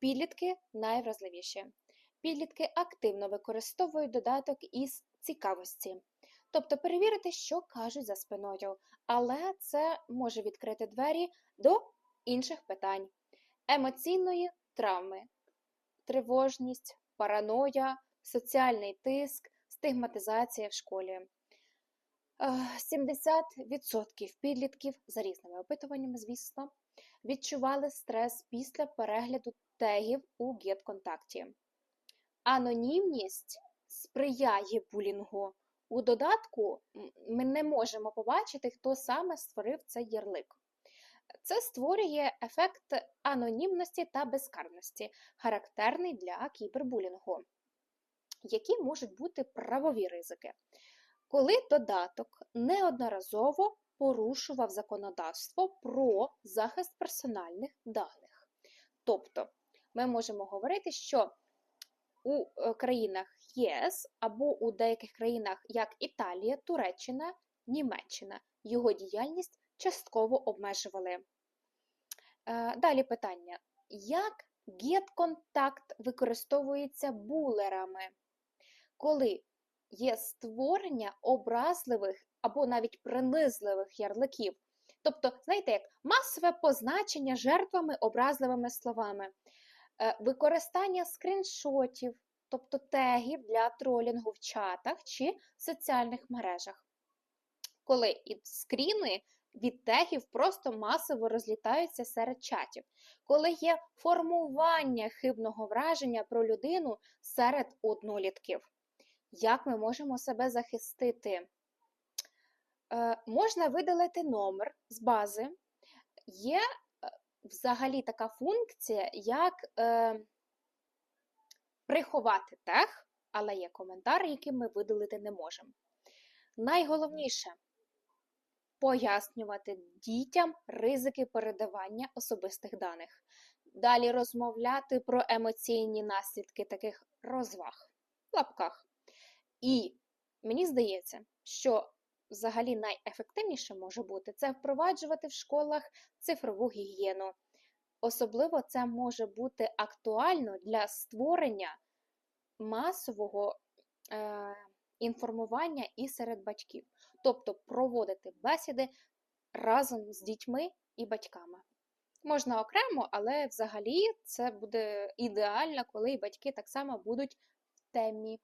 Підлітки найвразливіші. Підлітки активно використовують додаток із цікавості, тобто перевірити, що кажуть за спиною, але це може відкрити двері до інших питань, емоційної травми, тривожність, параноя, соціальний тиск, стигматизація в школі. Е, 70% підлітків, за різними опитуваннями, звісно, відчували стрес після перегляду тегів у GetContact. Анонімність сприяє булінгу. У додатку ми не можемо побачити, хто саме створив цей ярлик. Це створює ефект анонімності та безкарності, характерний для кібербулінгу. Які можуть бути правові ризики? Коли додаток неодноразово порушував законодавство про захист персональних даних. Тобто, ми можемо говорити, що у е, країнах ЄС або у деяких країнах, як Італія, Туреччина, Німеччина, його діяльність частково обмежували. Е, Далі питання: як GetContact використовується булерами, коли є створення образливих або навіть принизливих ярликів? Тобто, знаєте, як масове позначення жертвами образливими словами, Е, використання скріншотів, тобто тегів для тролінгу в чатах чи соціальних мережах. Коли і скріни від тегів просто масово розлітаються серед чатів, коли є формування хибного враження про людину серед однолітків. Як ми можемо себе захистити? Е, можна видалити номер з бази. Є е, взагалі така функція, як е, приховати тег, але є коментар, який ми видалити не можемо. Найголовніше пояснювати дітям ризики передавання особистих даних. Далі розмовляти про емоційні наслідки таких розваг в лапках. І мені здається, що взагалі найефективніше може бути це впроваджувати в школах цифрову гігієну. Особливо це може бути актуально для створення масового е, інформування і серед батьків, тобто проводити бесіди разом з дітьми і батьками. Можна окремо, але взагалі це буде ідеально, коли батьки так само будуть в темі.